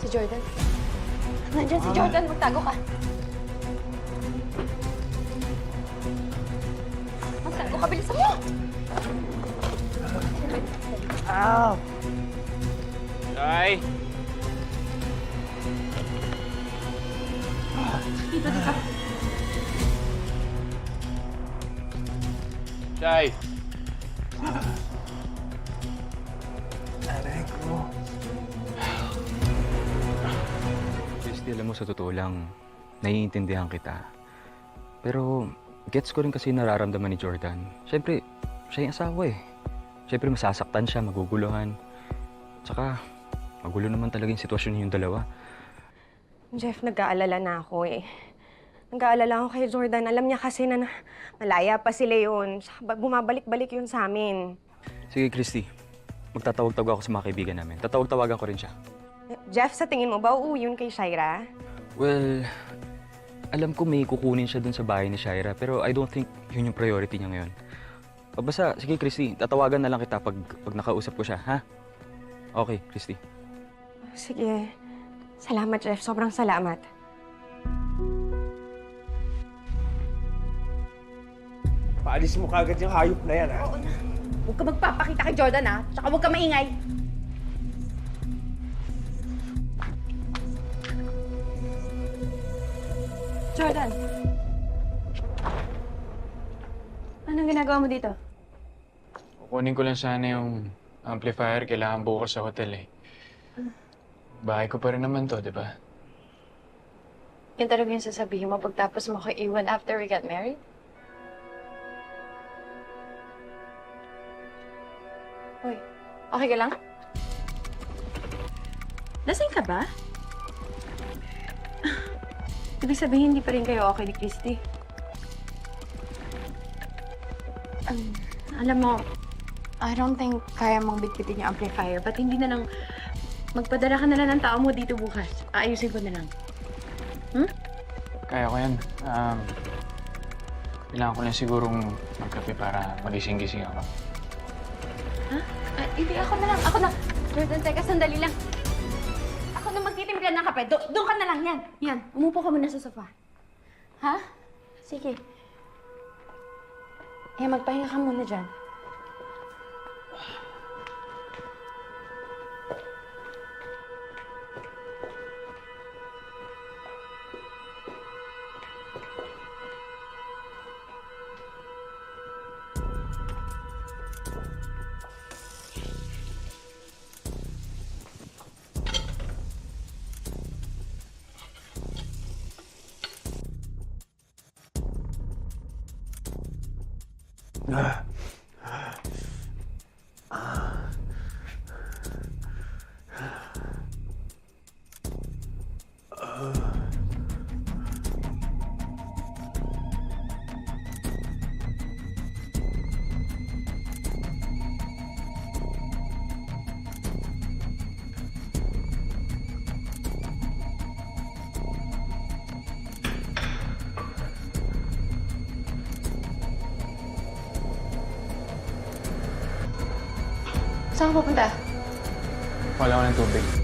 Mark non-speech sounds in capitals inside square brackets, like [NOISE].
Si Jordan. Nandiyan si Jordan. Magtago ka. Magtago ka. Bilisan mo! Ow! Ay! Dito, dito. Chay! Ko. Christy, alam mo sa totoo lang, naiintindihan kita. Pero gets ko rin kasi yung nararamdaman ni Jordan. Siyempre, siya yung asawa eh. Siyempre masasaktan siya, maguguluhan. Tsaka, magulo naman talaga yung sitwasyon niyong dalawa. Jeff, nag-aalala na ako eh. Nag-aalala ako kay Jordan. Alam niya kasi na, na malaya pa sila yun. Bumabalik-balik yun sa amin. Sige, Christy. Magtatawag-tawag ako sa mga kaibigan namin. Tatawag-tawagan ko rin siya. Jeff, sa tingin mo ba uuwi yun kay Shaira? Well, alam ko may kukunin siya dun sa bahay ni Shaira, pero I don't think yun yung priority niya ngayon. O basta, sige Christy, tatawagan na lang kita pag, pag nakausap ko siya, ha? Okay, Christy. Sige. Salamat, Jeff. Sobrang salamat. Paalis mo kagad yung hayop na yan, ha? Huwag ka magpapakita kay Jordan, ha? Tsaka huwag ka maingay. Jordan. Anong ginagawa mo dito? Kukunin ko lang sana yung amplifier. Kailangan bukas sa hotel eh. Bahay ko pa rin naman to, di ba? Yan talaga yung sasabihin mo pagtapos mo ko iwan after we got married? Uy, okay ka lang? Lasing ka ba? [LAUGHS] Ibig sabihin, hindi pa rin kayo okay ni Christy. Um, alam mo, I don't think kaya mong bitbitin yung amplifier. Ba't hindi na lang magpadala ka na lang ng tao mo dito bukas? Aayusin ko na lang. Kaya ko yan. Um, kailangan ko lang sigurong magkape para magising-gising ako. Ah, hindi, ako na lang. Ako na. Jordan, teka, sandali lang. Ako na magtitimpla ng kape. Do doon ka na lang, yan. Yan, umupo ka muna sa sofa. Ha? Sige. Eh, magpahinga ka muna dyan. [SIGHS] Ah. Saan ka pupunta? Wala ko ng tubig.